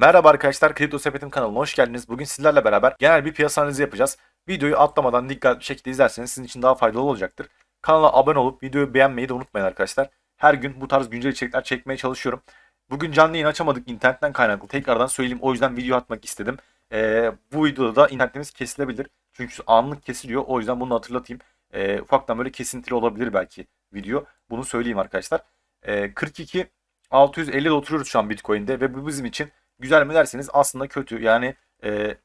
Merhaba arkadaşlar, Kripto Sepet'in kanalına hoş geldiniz. Bugün sizlerle beraber genel bir piyasa analizi yapacağız. Videoyu atlamadan dikkatli bir şekilde izlerseniz sizin için daha faydalı olacaktır. Kanala abone olup videoyu beğenmeyi de unutmayın arkadaşlar. Her gün bu tarz güncel içerikler çekmeye çalışıyorum. Bugün canlı yayın açamadık internetten kaynaklı. Tekrardan söyleyeyim o yüzden video atmak istedim. Ee, bu videoda da internetimiz kesilebilir. Çünkü anlık kesiliyor. O yüzden bunu hatırlatayım. Ee, ufaktan böyle kesintili olabilir belki video. Bunu söyleyeyim arkadaşlar. Ee, 42 650'de oturuyoruz şu an Bitcoin'de ve bu bizim için güzel mi derseniz aslında kötü. Yani e,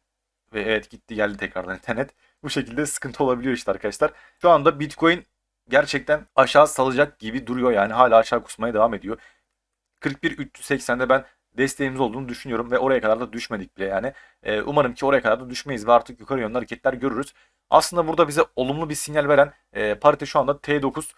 ve evet gitti geldi tekrardan internet. Bu şekilde sıkıntı olabiliyor işte arkadaşlar. Şu anda Bitcoin gerçekten aşağı salacak gibi duruyor. Yani hala aşağı kusmaya devam ediyor. 41.380'de ben desteğimiz olduğunu düşünüyorum ve oraya kadar da düşmedik bile yani. E, umarım ki oraya kadar da düşmeyiz ve artık yukarı yönlü hareketler görürüz. Aslında burada bize olumlu bir sinyal veren e, parite şu anda T9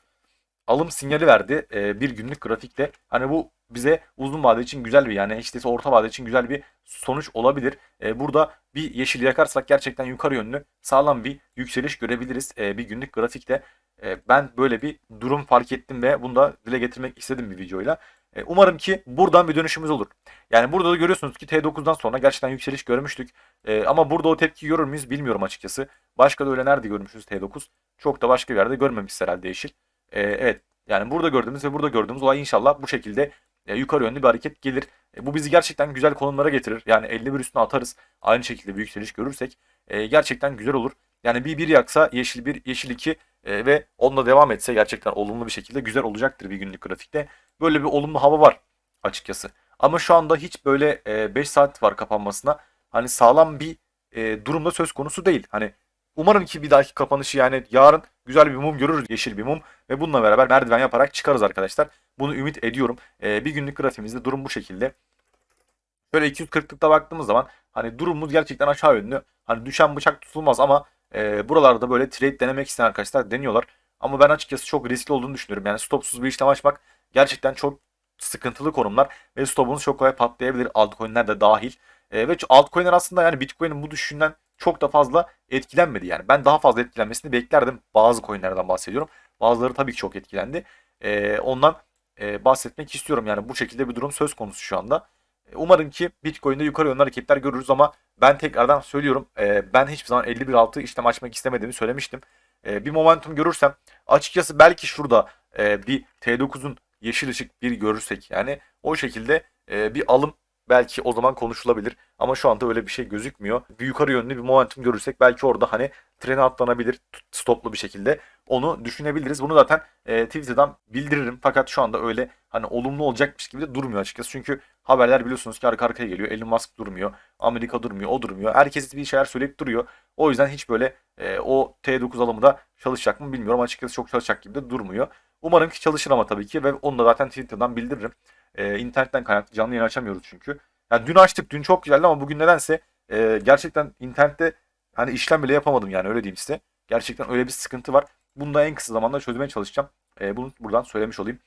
alım sinyali verdi e, bir günlük grafikte. Hani bu bize uzun vade için güzel bir yani işte orta vade için güzel bir sonuç olabilir. E, burada bir yeşil yakarsak gerçekten yukarı yönlü sağlam bir yükseliş görebiliriz e, bir günlük grafikte. E, ben böyle bir durum fark ettim ve bunu da dile getirmek istedim bir videoyla. E, umarım ki buradan bir dönüşümüz olur. Yani burada da görüyorsunuz ki T9'dan sonra gerçekten yükseliş görmüştük. E, ama burada o tepki görür müyüz bilmiyorum açıkçası. Başka da öyle nerede görmüşüz T9? Çok da başka bir yerde görmemişiz herhalde yeşil. E, evet yani burada gördüğümüz ve burada gördüğümüz olay inşallah bu şekilde yukarı yönlü bir hareket gelir. E, bu bizi gerçekten güzel konumlara getirir. Yani 51 üstüne atarız. Aynı şekilde bir yükseliş görürsek e, gerçekten güzel olur. Yani bir bir yaksa yeşil bir yeşil iki e, ve onunla devam etse gerçekten olumlu bir şekilde güzel olacaktır bir günlük grafikte. Böyle bir olumlu hava var açıkçası. Ama şu anda hiç böyle e, 5 saat var kapanmasına. Hani sağlam bir durumda söz konusu değil. Hani umarım ki bir dahaki kapanışı yani yarın güzel bir mum görürüz yeşil bir mum ve bununla beraber merdiven yaparak çıkarız arkadaşlar. Bunu ümit ediyorum. E, bir günlük grafiğimizde durum bu şekilde. Böyle 240'lıkta baktığımız zaman hani durumumuz gerçekten aşağı yönlü. Hani düşen bıçak tutulmaz ama e, buralarda böyle trade denemek isteyen arkadaşlar deniyorlar. Ama ben açıkçası çok riskli olduğunu düşünüyorum. Yani stopsuz bir işlem açmak gerçekten çok sıkıntılı konumlar ve stopunuz çok kolay patlayabilir altcoin'ler de dahil. E, ve altcoin'ler aslında yani Bitcoin'in bu düşüşünden çok da fazla etkilenmedi yani. Ben daha fazla etkilenmesini beklerdim. Bazı coin'lerden bahsediyorum. Bazıları tabii ki çok etkilendi. E, ondan e, bahsetmek istiyorum. Yani bu şekilde bir durum söz konusu şu anda. E, umarım ki Bitcoin'de yukarı yönlü hareketler görürüz ama ben tekrardan söylüyorum. E, ben hiçbir zaman 51.6 işlem açmak istemediğimi söylemiştim. E, bir momentum görürsem açıkçası belki şurada e, bir T9'un yeşil ışık bir görürsek yani o şekilde e, bir alım belki o zaman konuşulabilir. Ama şu anda öyle bir şey gözükmüyor. Bir yukarı yönlü bir momentum görürsek belki orada hani trene atlanabilir stoplu bir şekilde. Onu düşünebiliriz. Bunu zaten e, Twitter'dan bildiririm. Fakat şu anda öyle hani olumlu olacakmış gibi de durmuyor açıkçası. Çünkü haberler biliyorsunuz ki arka arkaya geliyor. Elon Musk durmuyor. Amerika durmuyor. O durmuyor. Herkes bir şeyler söyleyip duruyor. O yüzden hiç böyle e, o T9 alımı da çalışacak mı bilmiyorum. Açıkçası çok çalışacak gibi de durmuyor. Umarım ki çalışır ama tabii ki ve onu da zaten Twitter'dan bildiririm. E, internetten kaynaklı canlı yayın açamıyoruz çünkü. Yani dün açtık. Dün çok güzeldi ama bugün nedense e, gerçekten internette hani işlem bile yapamadım yani öyle diyeyim size. Gerçekten öyle bir sıkıntı var. Bunu da en kısa zamanda çözmeye çalışacağım. E, bunu buradan söylemiş olayım.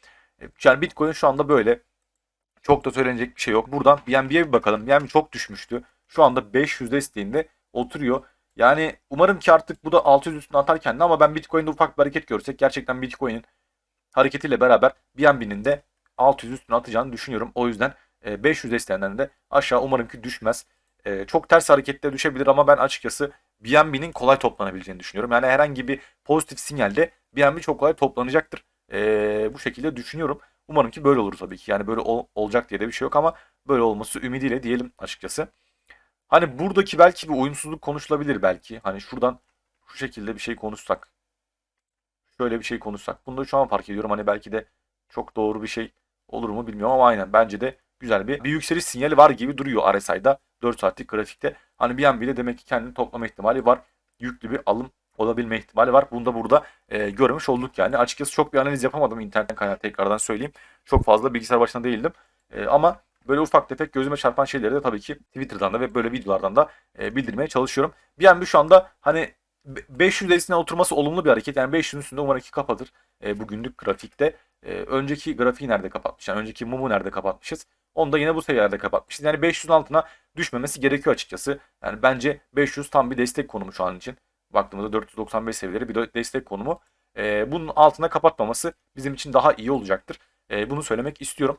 E, yani Bitcoin şu anda böyle. Çok da söylenecek bir şey yok. Buradan BNB'ye bir bakalım. BNB çok düşmüştü. Şu anda 500 desteğinde oturuyor. Yani umarım ki artık bu da 600 üstüne atar kendini ama ben Bitcoin'de ufak bir hareket görsek gerçekten Bitcoin'in hareketiyle beraber BNB'nin de 600 üstüne atacağını düşünüyorum. O yüzden 500 desteğinden de aşağı umarım ki düşmez. E, çok ters harekette düşebilir ama ben açıkçası BNB'nin kolay toplanabileceğini düşünüyorum. Yani herhangi bir pozitif sinyalde BNB çok kolay toplanacaktır. E, bu şekilde düşünüyorum. Umarım ki böyle olur tabii ki. Yani böyle ol, olacak diye de bir şey yok ama böyle olması ümidiyle diyelim açıkçası. Hani buradaki belki bir oyunsuzluk konuşulabilir belki. Hani şuradan şu şekilde bir şey konuşsak. Şöyle bir şey konuşsak. Bunu da şu an fark ediyorum. Hani belki de çok doğru bir şey olur mu bilmiyorum ama aynen bence de güzel bir, bir yükseliş sinyali var gibi duruyor RSI'da 4 saatlik grafikte. Hani bile demek ki kendini toplama ihtimali var. Yüklü bir alım olabilme ihtimali var. Bunu da burada e, görmüş olduk yani. Açıkçası çok bir analiz yapamadım internetten kaynak tekrardan söyleyeyim. Çok fazla bilgisayar başında değildim. E, ama böyle ufak tefek gözüme çarpan şeyleri de tabii ki Twitter'dan da ve böyle videolardan da e, bildirmeye çalışıyorum. Bir bir şu anda hani 500 derisine oturması olumlu bir hareket. Yani 500'ün üstünde umarım ki kapatır e, bugünlük grafikte. E, önceki grafiği nerede kapatmış? Yani önceki mumu nerede kapatmışız? Onu da yine bu seviyelerde kapatmışız. Yani 500'ün altına düşmemesi gerekiyor açıkçası. Yani bence 500 tam bir destek konumu şu an için. Baktığımızda 495 seviyeleri bir destek konumu. E, bunun altına kapatmaması bizim için daha iyi olacaktır. E, bunu söylemek istiyorum.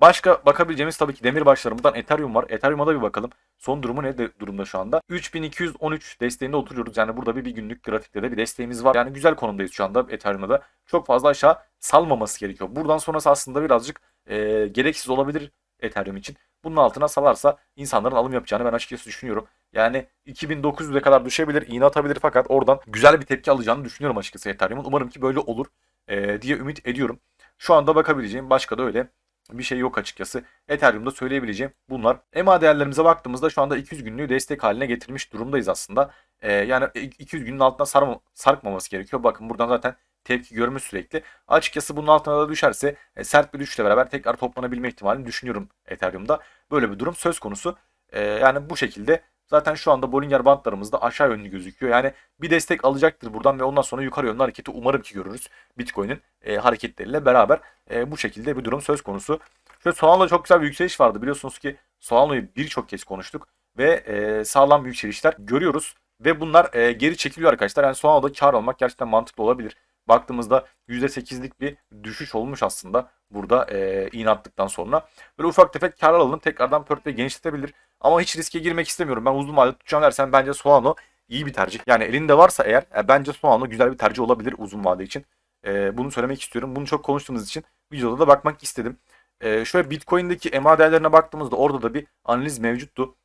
Başka bakabileceğimiz tabii ki demirbaşlarımızdan Ethereum var. Ethereum'a da bir bakalım. Son durumu ne durumda şu anda? 3213 desteğinde oturuyoruz. Yani burada bir günlük grafikte de bir desteğimiz var. Yani güzel konumdayız şu anda Ethereum'da da. Çok fazla aşağı salmaması gerekiyor. Buradan sonrası aslında birazcık e, gereksiz olabilir Ethereum için. Bunun altına salarsa insanların alım yapacağını ben açıkçası düşünüyorum. Yani 2900'e kadar düşebilir, iğne atabilir fakat oradan güzel bir tepki alacağını düşünüyorum açıkçası Ethereum'un. Umarım ki böyle olur e, diye ümit ediyorum. Şu anda bakabileceğim başka da öyle bir şey yok açıkçası. Ethereum'da söyleyebileceğim bunlar. EMA değerlerimize baktığımızda şu anda 200 günlüğü destek haline getirmiş durumdayız aslında. Ee, yani 200 günün altına sarma, sarkmaması gerekiyor. Bakın buradan zaten tepki görmüş sürekli. Açıkçası bunun altına da düşerse e, sert bir düşüşle beraber tekrar toplanabilme ihtimalini düşünüyorum Ethereum'da. Böyle bir durum söz konusu. Ee, yani bu şekilde zaten şu anda Bollinger Bandlarımız da aşağı yönlü gözüküyor. Yani bir destek alacaktır buradan ve ondan sonra yukarı yönlü hareketi umarım ki görürüz. Bitcoin'in e, hareketleriyle beraber e, bu şekilde bir durum söz konusu. Şöyle Solano'da çok güzel bir yükseliş vardı. Biliyorsunuz ki Solano'yu birçok kez konuştuk ve e, sağlam yükselişler görüyoruz. Ve bunlar e, geri çekiliyor arkadaşlar. Yani Solano'da kar almak gerçekten mantıklı olabilir. Baktığımızda %8'lik bir düşüş olmuş aslında burada e, iğne sonra. Böyle ufak tefek kar alalım tekrardan portföyü genişletebilir. Ama hiç riske girmek istemiyorum. Ben uzun vadede tutacağım dersen bence Solano iyi bir tercih. Yani elinde varsa eğer e, bence Solano güzel bir tercih olabilir uzun vade için. E, bunu söylemek istiyorum. Bunu çok konuştuğumuz için videoda da bakmak istedim. E, şöyle Bitcoin'deki EMA değerlerine baktığımızda orada da bir analiz mevcuttu.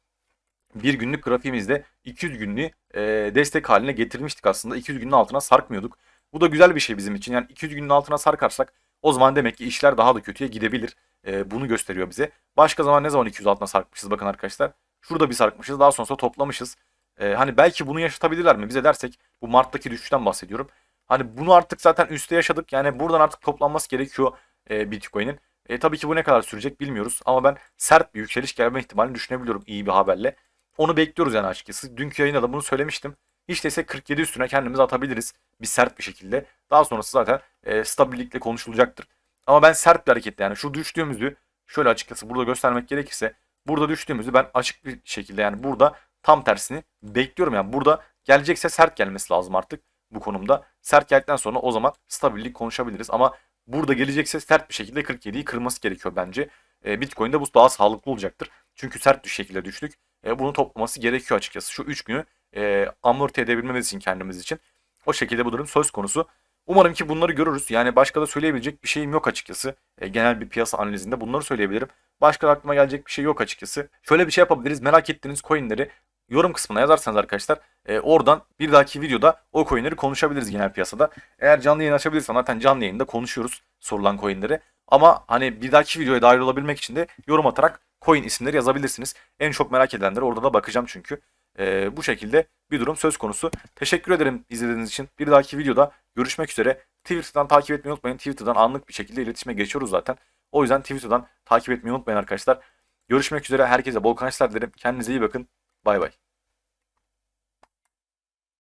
Bir günlük grafiğimizde 200 günlüğü e, destek haline getirmiştik aslında. 200 günün altına sarkmıyorduk. Bu da güzel bir şey bizim için. Yani 200 günün altına sarkarsak o zaman demek ki işler daha da kötüye gidebilir. E, bunu gösteriyor bize. Başka zaman ne zaman 200 altına sarkmışız bakın arkadaşlar. Şurada bir sarkmışız daha sonra toplamışız. E, hani belki bunu yaşatabilirler mi bize dersek bu Mart'taki düşüşten bahsediyorum. Hani bunu artık zaten üstte yaşadık. Yani buradan artık toplanması gerekiyor e, Bitcoin'in. E, tabii ki bu ne kadar sürecek bilmiyoruz. Ama ben sert bir yükseliş gelme ihtimalini düşünebiliyorum iyi bir haberle. Onu bekliyoruz yani açıkçası. Dünkü yayında da bunu söylemiştim. Hiç değilse 47 üstüne kendimizi atabiliriz. Bir sert bir şekilde. Daha sonrası zaten e, stabillikle konuşulacaktır. Ama ben sert bir hareketle yani şu düştüğümüzü şöyle açıkçası burada göstermek gerekirse burada düştüğümüzü ben açık bir şekilde yani burada tam tersini bekliyorum. Yani burada gelecekse sert gelmesi lazım artık bu konumda. Sert geldikten sonra o zaman stabillik konuşabiliriz. Ama burada gelecekse sert bir şekilde 47'yi kırması gerekiyor bence. E, Bitcoin'de bu daha sağlıklı olacaktır. Çünkü sert bir şekilde düştük. E, bunu toplaması gerekiyor açıkçası. Şu 3 günü e, amorti edebilmemiz için kendimiz için. O şekilde bu durum söz konusu. Umarım ki bunları görürüz. Yani başka da söyleyebilecek bir şeyim yok açıkçası. E, genel bir piyasa analizinde bunları söyleyebilirim. Başka da aklıma gelecek bir şey yok açıkçası. Şöyle bir şey yapabiliriz. Merak ettiğiniz coinleri yorum kısmına yazarsanız arkadaşlar e, oradan bir dahaki videoda o coinleri konuşabiliriz genel piyasada. Eğer canlı yayın açabilirsem zaten canlı yayında konuşuyoruz sorulan coinleri. Ama hani bir dahaki videoya dahil olabilmek için de yorum atarak coin isimleri yazabilirsiniz. En çok merak edenlere orada da bakacağım çünkü. E, bu şekilde bir durum söz konusu. Teşekkür ederim izlediğiniz için. Bir dahaki videoda görüşmek üzere. Twitter'dan takip etmeyi unutmayın. Twitter'dan anlık bir şekilde iletişime geçiyoruz zaten. O yüzden Twitter'dan takip etmeyi unutmayın arkadaşlar. Görüşmek üzere. Herkese bol kazançlar dilerim. Kendinize iyi bakın. Bay bay.